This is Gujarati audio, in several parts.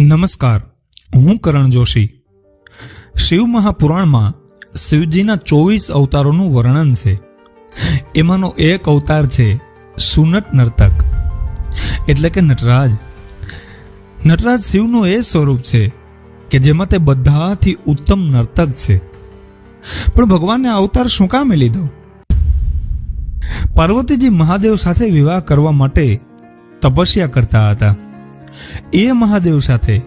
નમસ્કાર, હું કરણ જોશી. શિવ મહાપુરાણમાં શિવજીના ચોવીસ અવતારોનું વર્ણન છે. એમાંનો એક અવતાર છે સુનટ નર્તક, એટલે કે નટરાજ. નટરાજ શિવનું એ સ્વરૂપ છે કે જેમાં તે બધાથી ઉત્તમ નર્તક છે. પણ ભગવાનને અવતાર શું કામે લીધો? પાર્વતીજી મહાદેવ સાથે વિવાહ કરવા માટે તપસ્યા કરતા હતા. એ મહાદેવ સાથે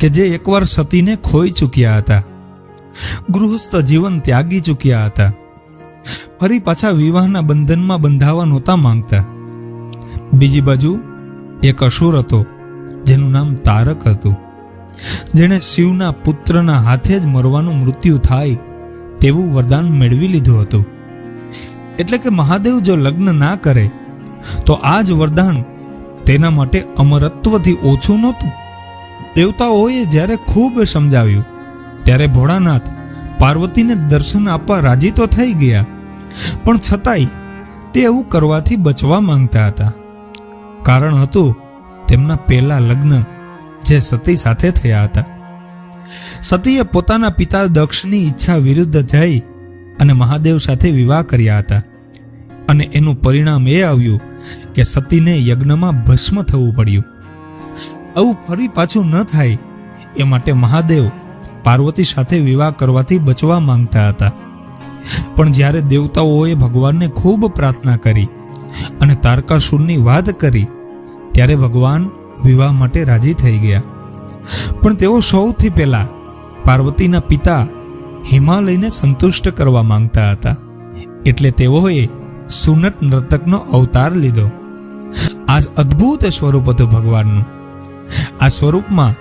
કે જે એકવાર સતીને ખોઈ ચૂક્યા હતા. ગૃહસ્થ જીવન ત્યાગી ચૂક્યા હતા. ફરી પાછા વિવાહના બંધનમાં બંધાવા નહોતા માંગતા. બીજી બાજુ એક અસુર હતો, જેનું નામ તારક હતું. જેણે શિવના પુત્રના હાથે જ મરવાનું મૃત્યુ થાય તેવું વરદાન મેળવી લીધું હતું. એટલે કે મહાદેવ જો લગ્ન ના કરે, તો આ જ વરદાન તેના માટે અમરત્વથી ઓછું નહોતું. દેવતાઓએ જ્યારે ખૂબ સમજાવ્યું, ત્યારે ભોળાનાથ પાર્વતીને દર્શન આપવા રાજી તો થઈ ગયા, પણ છતાંય તે એવું કરવાથી બચવા માંગતા હતા. કારણ હતું તેમના પહેલા લગ્ન જે સતી સાથે થયા હતા. સતીએ પોતાના પિતા દક્ષની ઈચ્છા વિરુદ્ધ જઈ અને મહાદેવ સાથે વિવાહ કર્યા હતા. અને એનું પરિણામ એ આવ્યું કે સતીને યજ્ઞમાં ભસ્મ થવું પડ્યું. આવું ફરી પાછું ન થાય, એ માટે મહાદેવ પાર્વતી સાથે વિવાહ કરવાથી બચવા માંગતા હતા. પણ જ્યારે દેવતાઓએ ભગવાનને ખૂબ પ્રાર્થના કરી અને તારકાસુરની વાત કરી, ત્યારે ભગવાન વિવાહ માટે રાજી થઈ ગયા. પણ તેઓ સૌથી પહેલાં પાર્વતીના પિતા હિમાલયને સંતુષ્ટ કરવા માંગતા હતા. એટલે તેઓએ સુનટ નર્તકનો અવતાર લીધો. આ અદ્ભુત સ્વરૂપ હતું ભગવાનનું. આ સ્વરૂપમાં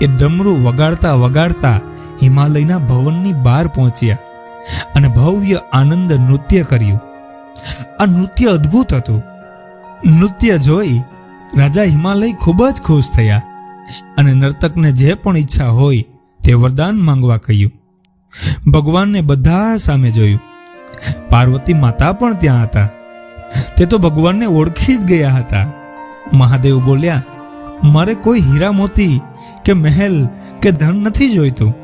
એ ડમરું વગાડતા વગાડતા હિમાલયના ભવનની બહાર પહોંચ્યા અને ભવ્ય આનંદ નૃત્ય કર્યું. આ નૃત્ય અદ્ભુત હતું. નૃત્ય જોઈ રાજા હિમાલય ખૂબ જ ખુશ થયા અને નર્તકને જે પણ ઈચ્છા હોય તે વરદાન માંગવા કહ્યું. ભગવાનને બધા સામે જોયું. પાર્વતી માતા પણ ત્યાં હતા. તે તો ભગવાનને ઓળખી જ ગયા હતા. મહાદેવ બોલ્યા, મારે કોઈ હીરા મોતી કે મહેલ કે ધન નથી જોઈતું.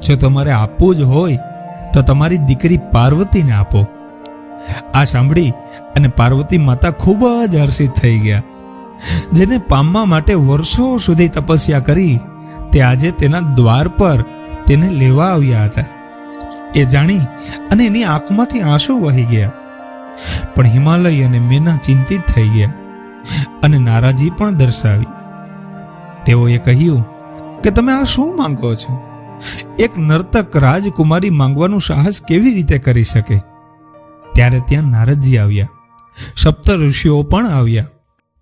જો તમારે આપવું જ હોય, તો તમારી દીકરી પાર્વતીને આપો. આ સાંભળી અને પાર્વતી માતા ખૂબ જ હર્ષિત થઈ ગયા. જેને પામવા માટે વર્ષો સુધી તપસ્યા કરી, તે આજે તેના દ્વાર પર તેને લેવા આવ્યા હતા. એ જાણી અને એની આંખમાંથી આંસુ વહી ગયા. પણ હિમાલય અને મેના ચિંતિત થઈ ગયા અને નારાજી પણ દર્શાવી. તેઓએ કહ્યું કે તમે આ શું માંગો છો? એક નર્તક રાજકુમારી માંગવાનું સાહસ કેવી રીતે કરી શકે? ત્યારે ત્યાં નારદજી આવ્યા. સપ્ત ઋષિઓ પણ આવ્યા.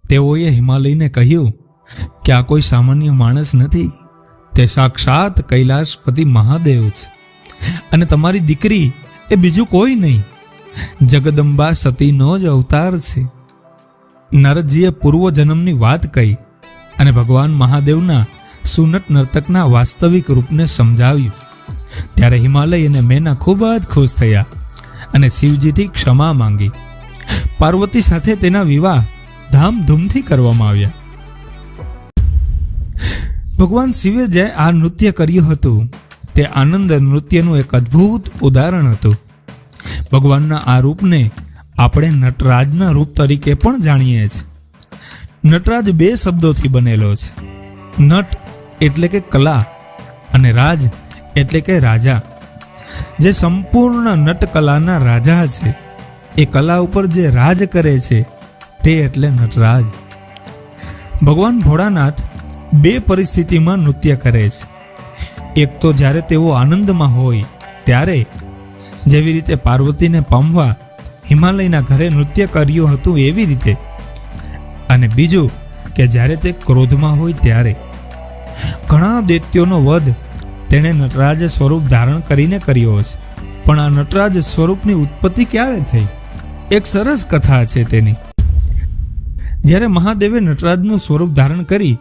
તેઓએ હિમાલયને કહ્યું કે આ કોઈ સામાન્ય માણસ નથી. તે સાક્ષાત કૈલાસપતિ મહાદેવ છે. અને તમારી દીકરી એ બીજું કોઈ નહીં. જગદંબા સતીનો જ અવતાર છે. નરદજીએ પૂર્વજન્મની વાત કહી અને ભગવાન મહાદેવના સુનટ નર્તકના વાસ્તવિક રૂપને સમજાવ્યું. ત્યારે હિમાલય અને મેના ખૂબ જ ખુશ થયા અને શિવજીથી ક્ષમા માંગી. પાર્વતી સાથે તેના વિવાહ ધામધૂમથી કરવામાં આવ્યા. ભગવાન શિવે જે આ નૃત્ય કર્યું હતું તે આનંદ નૃત્યનું એક અદ્ભુત ઉદાહરણ હતું. ભગવાનના આ રૂપને આપણે નટરાજના રૂપ તરીકે પણ જાણીએ છીએ. નટરાજ બે શબ્દોથી બનેલો છે. નટ એટલે કે કલા અને રાજ એટલે કે રાજા. જે સંપૂર્ણ નટકલાના રાજા છે. એ કલા ઉપર જે રાજ કરે છે, તે એટલે નટરાજ. ભગવાન ભોળાનાથ બે પરિસ્થિતિમાં નૃત્ય કરે છે. એક તો જ્યારે તેઓ આનંદમાં હોય, ત્યારે જેવી રીતે પાર્વતીને પામવા હિમાલયના ઘરે નૃત્ય કર્યું હતું એવી રીતે. અને બીજું કે જ્યારે તે ક્રોધમાં હોય ત્યારે. ઘણા દૈત્યોનો વધ તેણે નટરાજ સ્વરૂપ ધારણ કરીને કર્યો છે. પણ આ નટરાજ સ્વરૂપની ઉત્પત્તિ ક્યારે થઈ? એક સરસ કથા છે તેની. જ્યારે મહાદેવે નટરાજનું સ્વરૂપ ધારણ કરી,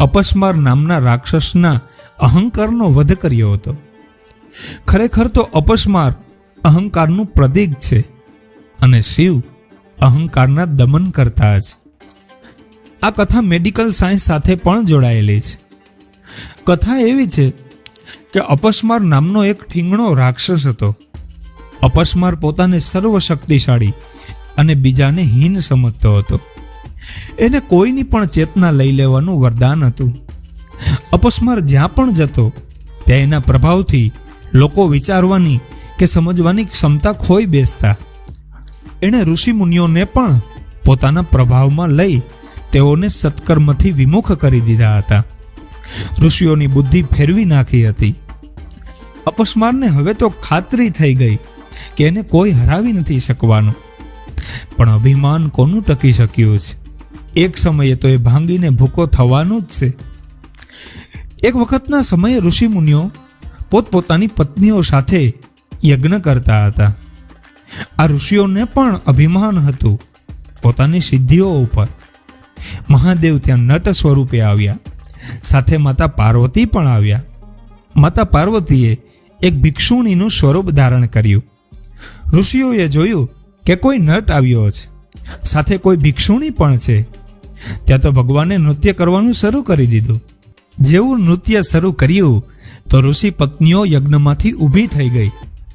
અપસ્માર નામના રાક્ષસના અહંકારનો વધ કર્યો હતો. ખરેખર તો અપસ્માર અહંકારનું પ્રતીક છે અને શિવ અહંકારના દમન કરતા જ. આ કથા મેડિકલ સાયન્સ સાથે પણ જોડાયેલી છે. કથા એવી છે કે અપસ્માર નામનો એક ઠીંગણો રાક્ષસ હતો. અપસ્માર પોતાને સર્વશક્તિશાળી અને બીજાને હીન સમજતો હતો. એને કોઈની પણ ચેતના લઈ લેવાનું વરદાન હતું. અપસ્માર જ્યાં પણ જતો, ત્યાં એના પ્રભાવથી લોકો વિચારવાની કે સમજવાની ક્ષમતા ખોઈ બેસતા. એણે ઋષિમુનિઓને પણ પોતાના પ્રભાવમાં લઈ તેઓને સત્કર્મથી વિમુખ કરી દીધા હતા. ઋષિઓની બુદ્ધિ ફેરવી નાખી હતી. અપસ્મારને હવે તો ખાતરી થઈ ગઈ કે એને કોઈ હરાવી નથી શકવાનું. પણ અભિમાન કોનું ટકી શક્યું છે? એક સમયે તો એ ભાંગીને ભૂકો થવાનું જ છે. એક વખતના સમયે ઋષિમુનિઓ પોતપોતાની પત્નીઓ સાથે યજ્ઞ કરતા હતા. આ ઋષિઓને પણ અભિમાન હતું પોતાની સિદ્ધિઓ ઉપર. મહાદેવ ત્યાં નટ સ્વરૂપે આવ્યા. સાથે માતા પાર્વતી પણ આવ્યા. માતા પાર્વતીએ એક ભિક્ષુણીનું સ્વરૂપ ધારણ કર્યું. ઋષિઓએ જોયું કે કોઈ નટ આવ્યો છે. સાથે કોઈ ભિક્ષુણી પણ છે. ત્યાં તો ભગવાને નૃત્ય કરવાનું શરૂ કરી દીધું. જેવું નૃત્ય શરૂ કર્યું, તો ઋષિ પત્નીઓ યજ્ઞમાંથી ઊભી થઈ ગઈ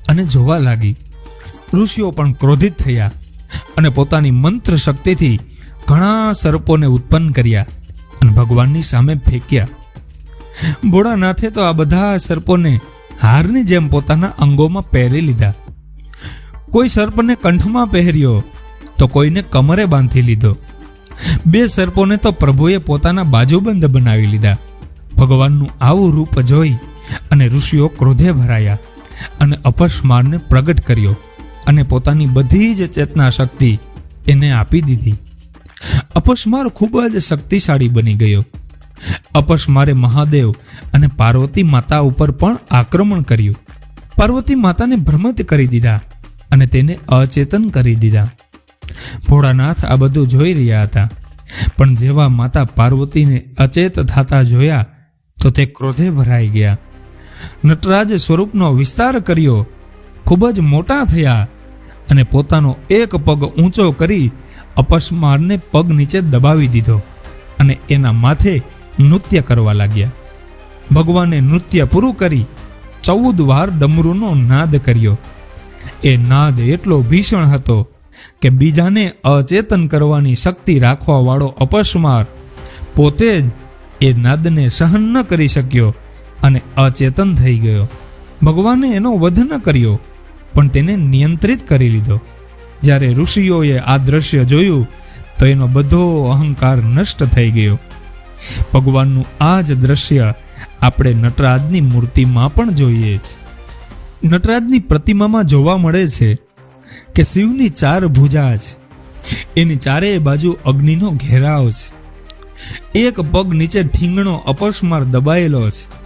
અને જોવા લાગી. ઋષિઓ પણ ક્રોધિત થયા અને પોતાની મંત્ર શક્તિથી ઘણા સર્પોને ઉત્પન્ન કર્યા અને ભગવાનની સામે ફેંક્યા. ભોળાનાથે તો આ બધા સર્પોને હારની જેમ પોતાના અંગોમાં પહેરી લીધા. કોઈ સર્પને કંઠમાં પહેર્યો, તો કોઈને કમરે બાંધી લીધો. બે સર્પોને તો પ્રભુએ પોતાના બાજુબંધ બનાવી લીધા. ભગવાનનું આવું રૂપ જોઈ અને ઋષિઓ ક્રોધે ભરાયા અને અપસ્મારને પ્રગટ કર્યો અને પોતાની બધી જ ચેતના શક્તિ એને આપી દીધી. અપસ્માર ખૂબ જ શક્તિશાળી બની ગયો. અપસ્મારે મહાદેવ અને પાર્વતી માતા ઉપર પણ આક્રમણ કર્યું. પાર્વતી માતાને ભ્રમિત કરી દીધા અને તેને અચેતન કરી દીધા. ભોળાનાથ આ બધું જોઈ રહ્યા હતા. પણ જેવા માતા પાર્વતીને અચેત થતા જોયા તો તે ક્રોધે ભરાઈ ગયા. નટરાજ સ્વરૂપનો વિસ્તાર કર્યો. ખૂબ જ મોટા થયા અને પોતાનો એક પગ ઊંચો કરી અપસ્મારને પગ નીચે દબાવી દીધો અને એના માથે નૃત્ય કરવા લાગ્યા. ભગવાને નૃત્ય પૂરું કરી ચૌદ વાર ડમરૂનો નાદ કર્યો. એ નાદ એટલો ભીષણ હતો કે બીજાને અચેતન કરવાની શક્તિ રાખવાવાળો અપસ્માર પોતે જ એ નાદને સહન ન કરી શક્યો અને અચેતન થઈ ગયો. ભગવાને એનો વધ ન કર્યો, પણ તેને નિયંત્રિત કરી લીધો. જ્યારે ઋષિઓએ આ દ્રશ્ય જોયું, તો એનો બધો અહંકાર નષ્ટ થઈ ગયો. ભગવાનનું આ જ દ્રશ્ય આપણે નટરાજની મૂર્તિમાં પણ જોઈએ છે નટરાજની પ્રતિમામાં જોવા મળે છે કે શિવની ચાર ભુજા છે એની ચારેય બાજુ અગ્નિનો ઘેરાવ છે એક પગ નીચે ઠીંગણો અપસ્માર દબાયેલો છે.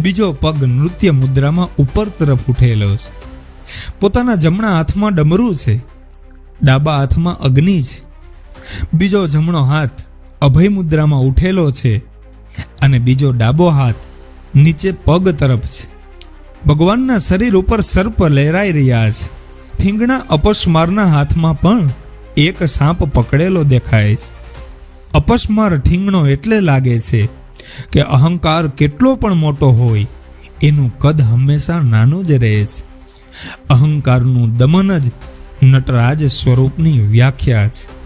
બીજો પગ નૃત્ય મુદ્રામાં ઉપર તરફ ઉઠેલો છે. પોતાના જમણા હાથમાં ડમરું છે. ડાબા હાથમાં અગ્નિ છે. બીજો જમણો હાથ અભય મુદ્રામાં ઉઠેલો છે અને બીજો ડાબો હાથ નીચે પગ તરફ છે. ભગવાનના શરીર ઉપર સર્પ લહેરાઈ રહ્યા છે. ઠીંગણા અપસ્મારના હાથમાં પણ એક સાપ પકડેલો દેખાય છે. અપસ્માર ઠીંગણો એટલે લાગે છે કે અહંકાર કેટલો પણ મોટો હોય, એનું કદ હંમેશા નાનું જ રહે છે. અહંકારનું દમન જ નટરાજ સ્વરૂપની વ્યાખ્યા છે.